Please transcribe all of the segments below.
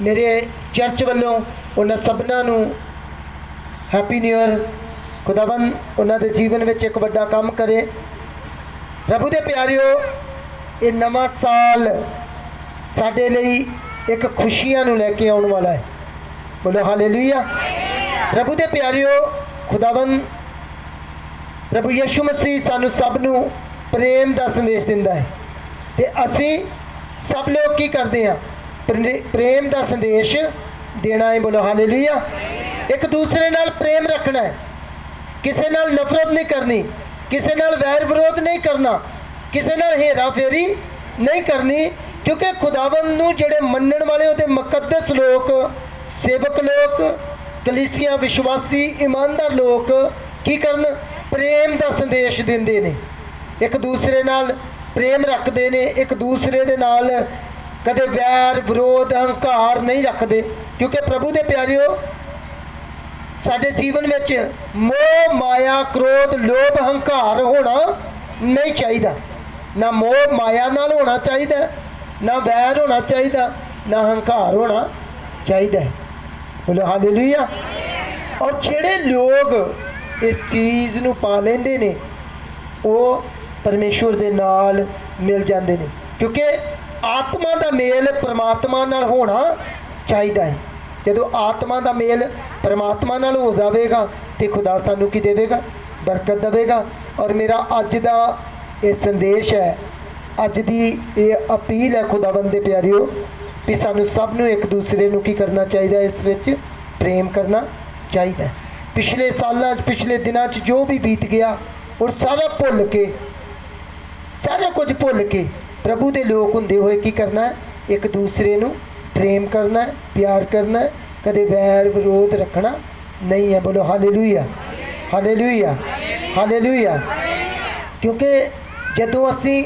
ਮੇਰੇ ਚਰਚ ਵੱਲੋਂ ਉਹਨਾਂ ਸਭਨਾਂ ਨੂੰ ਹੈਪੀ ਨਿਊ ਇਅਰ ਖੁਦਾਵੰਦ ਉਹਨਾਂ ਦੇ ਜੀਵਨ ਵਿੱਚ ਇੱਕ ਵੱਡਾ ਕੰਮ ਕਰੇ। ਪ੍ਰਭੂ ਦੇ ਪਿਆਰਿਓ, ਇਹ ਨਵਾਂ ਸਾਲ ਸਾਡੇ ਲਈ ਇੱਕ ਖੁਸ਼ੀਆਂ ਨੂੰ ਲੈ ਕੇ ਆਉਣ ਵਾਲਾ ਹੈ। ਬੋਲੋ ਹਾਲੇਲੂਇਆ ਪ੍ਰਭੂ ਦੇ ਪਿਆਰਿਓ, ਖੁਦਾਵੰਦ ਪ੍ਰਭੂ ਯਿਸੂ ਮਸੀਹ ਸਾਨੂੰ ਸਭ ਨੂੰ ਪ੍ਰੇਮ ਦਾ ਸੰਦੇਸ਼ ਦਿੰਦਾ ਹੈ। ਤੇ ਅਸੀਂ ਸਭ ਲੋਕ ਕੀ ਕਰਦੇ ਹਾਂ? ਪ੍ਰੇਮ ਦਾ ਸੰਦੇਸ਼ ਦੇਣਾ ਹੈ ਬੋਲੋ ਹਾਲੇਲੂਇਆ ਇੱਕ ਦੂਸਰੇ ਨਾਲ ਪ੍ਰੇਮ ਰੱਖਣਾ ਹੈ। ਕਿਸੇ ਨਾਲ ਨਫ਼ਰਤ ਨਹੀਂ ਕਰਨੀ, ਕਿਸੇ ਨਾਲ ਵੈਰ ਵਿਰੋਧ ਨਹੀਂ ਕਰਨਾ, ਕਿਸੇ ਨਾਲ ਹੇਰਾ ਫੇਰੀ ਨਹੀਂ ਕਰਨੀ, ਕਿਉਂਕਿ ਖੁਦਾਵੰਦ ਨੂੰ ਜਿਹੜੇ ਮੰਨਣ ਵਾਲੇ ਉਹਦੇ ਮੁਕੱਦਸ ਲੋਕ, ਸੇਵਕ ਲੋਕ, ਕਲੀਸਿਆ ਵਿਸ਼ਵਾਸੀ, ਇਮਾਨਦਾਰ ਲੋਕ ਕੀ ਕਰਨ? ਪ੍ਰੇਮ ਦਾ ਸੰਦੇਸ਼ ਦਿੰਦੇ ਨੇ। ਇੱਕ ਦੂਸਰੇ ਨਾਲ ਪ੍ਰੇਮ ਰੱਖਦੇ ਨੇ, ਇੱਕ ਦੂਸਰੇ ਦੇ ਨਾਲ ਕਦੇ ਵੈਰ, ਵਿਰੋਧ ਹੰਕਾਰ ਨਹੀਂ ਰੱਖਦੇ। ਕਿਉਂਕਿ ਪ੍ਰਭੂ ਦੇ ਪਿਆਰਿਓ, ਸਾਡੇ ਜੀਵਨ ਵਿੱਚ ਮੋਹ, ਮਾਇਆ, ਕ੍ਰੋਧ, ਲੋਭ ਹੰਕਾਰ ਹੋਣਾ ਨਹੀਂ ਚਾਹੀਦਾ। ਨਾ ਮੋਹ, ਮਾਇਆ ਨਾਲ ਹੋਣਾ ਚਾਹੀਦਾ, ਨਾ ਵੈਰ ਹੋਣਾ ਚਾਹੀਦਾ, ਨਾ ਹੰਕਾਰ ਹੋਣਾ ਚਾਹੀਦਾ ਹੈ। ਬੋਲੋ ਹਾਲੇਲੂਇਆ। ਔਰ ਜਿਹੜੇ ਲੋਕ ਇਸ ਚੀਜ਼ ਨੂੰ ਪਾ ਲੈਂਦੇ ਨੇ, ਉਹ ਪਰਮੇਸ਼ਵਰ ਦੇ ਨਾਲ ਮਿਲ ਜਾਂਦੇ ਨੇ। ਕਿਉਂਕਿ ਆਤਮਾ ਦਾ ਮੇਲ ਪਰਮਾਤਮਾ ਨਾਲ ਹੋਣਾ ਚਾਹੀਦਾ ਹੈ। ਜਦੋਂ ਆਤਮਾ ਦਾ ਮੇਲ ਪਰਮਾਤਮਾ ਨਾਲ ਹੋ ਜਾਵੇਗਾ ਤੇ ਖੁਦਾ ਸਾਨੂੰ ਕੀ ਦੇਵੇਗਾ? ਬਰਕਤ ਦੇਵੇਗਾ। ਔਰ ਮੇਰਾ ਅੱਜ ਦਾ ਇਹ ਸੰਦੇਸ਼ ਹੈ, ਅੱਜ ਦੀ ਇਹ ਅਪੀਲ ਹੈ ਖੁਦਾਵੰਦ ਦੇ ਪਿਆਰਿਓ, ਵੀ ਸਾਨੂੰ ਸਭ ਨੂੰ ਇੱਕ ਦੂਸਰੇ ਨੂੰ ਕੀ ਕਰਨਾ ਚਾਹੀਦਾ ਇਸ ਵਿੱਚ ਪ੍ਰੇਮ ਕਰਨਾ ਚਾਹੀਦਾ ਪਿਛਲੇ ਸਾਲਾਂ 'ਚ, ਪਿਛਲੇ ਦਿਨਾਂ 'ਚ ਜੋ ਵੀ ਬੀਤ ਗਿਆ ਉਹ ਸਾਰਾ ਭੁੱਲ ਕੇ, ਸਾਰਾ ਕੁਝ ਭੁੱਲ ਕੇ ਪ੍ਰਭੂ ਦੇ ਲੋਕ ਹੁੰਦੇ ਹੋਏ ਕੀ ਕਰਨਾ? ਇੱਕ ਦੂਸਰੇ ਨੂੰ ਪ੍ਰੇਮ ਕਰਨਾ, ਪਿਆਰ ਕਰਨਾ, ਕਦੇ ਵੈਰ ਵਿਰੋਧ ਰੱਖਣਾ ਨਹੀਂ ਹੈ। ਬੋਲੋ ਹਾਲੇਲੂਇਆ ਹਾਲੇਲੂਇਆ ਹਾਲੇਲੂਇਆ। ਕਿਉਂਕਿ ਜਦੋਂ ਅਸੀਂ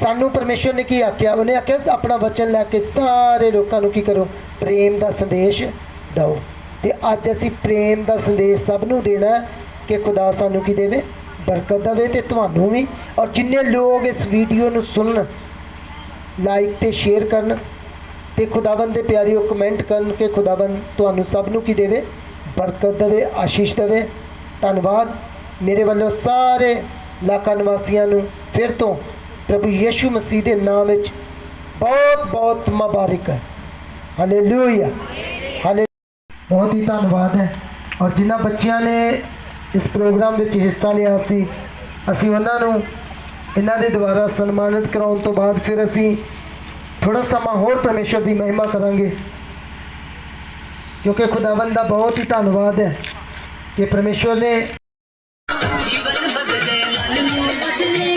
ਸਾਨੂੰ ਪਰਮੇਸ਼ਵਰ ਨੇ ਕੀ ਆਖਿਆ? ਉਹਨੇ ਆਖਿਆ, ਆਪਣਾ ਵਚਨ ਲੈ ਕੇ ਸਾਰੇ ਲੋਕਾਂ ਨੂੰ ਕੀ ਕਰੋ? ਪ੍ਰੇਮ ਦਾ ਸੰਦੇਸ਼ ਦਿਓ। ਤੇ ਅੱਜ ਅਸੀਂ ਪ੍ਰੇਮ ਦਾ ਸੰਦੇਸ਼ ਸਭ ਨੂੰ ਦੇਣਾ ਕਿ ਖੁਦਾ ਸਾਨੂੰ ਕੀ ਦੇਵੇ? ਬਰਕਤ ਦੇਵੇ ਤੇ ਤੁਹਾਨੂੰ ਵੀ ਔਰ ਜਿੰਨੇ ਲੋਕ ਇਸ ਵੀਡੀਓ ਨੂੰ ਸੁਣਨ ਲਾਈਕ ਤੇ ਸ਼ੇਅਰ ਕਰਨ ਤੇ ਖੁਦਾਵੰਦ ਦੇ ਪਿਆਰਿਓ ਕਮੈਂਟ ਕਰਨ ਕਿ ਖੁਦਾਵੰਦ ਤੁਹਾਨੂੰ ਸਭ ਨੂੰ ਕੀ ਦੇਵੇ? ਬਰਕਤ ਦੇਵੇ, ਆਸ਼ੀਸ਼ ਦੇਵੇ। ਧੰਨਵਾਦ। ਮੇਰੇ ਵੱਲੋਂ ਸਾਰੇ ਇਲਾਕਾ ਨਿਵਾਸੀਆਂ ਨੂੰ ਫਿਰ ਤੋਂ ਪ੍ਰਭੂ ਯੀਸ਼ੂ ਮਸੀਹ ਦੇ ਨਾਮ ਵਿੱਚ ਬਹੁਤ ਬਹੁਤ ਮੁਬਾਰਕ ਹੈ। ਹਾਲੇਲੂਇਆ ਹਾਲੇ ਬਹੁਤ ਹੀ ਧੰਨਵਾਦ ਹੈ। ਔਰ ਜਿਨ੍ਹਾਂ ਬੱਚਿਆਂ ਨੇ ਇਸ ਪ੍ਰੋਗਰਾਮ ਵਿੱਚ ਹਿੱਸਾ ਲਿਆ ਸੀ। ਅਸੀਂ ਉਹਨਾਂ ਨੂੰ ਇਹਨਾਂ ਦੇ ਦੁਆਰਾ ਸਨਮਾਨਿਤ ਕਰਾਉਣ ਤੋਂ ਬਾਅਦ ਫਿਰ ਅਸੀਂ ਥੋੜਾ ਸਮਾਂ ਹੋਰ ਪਰਮੇਸ਼ਵਰ ਦੀ ਮਹਿਮਾ ਕਰਾਂਗੇ। ਕਿਉਂਕਿ ਖੁਦਾਵੰਦ ਦਾ ਬਹੁਤ ਹੀ ਧੰਨਵਾਦ ਹੈ ਕਿ ਪਰਮੇਸ਼ਵਰ ਨੇ ਜੀਵਨ ਬਦਲੇ ਮਨ ਨੂੰ ਬਦਲੇ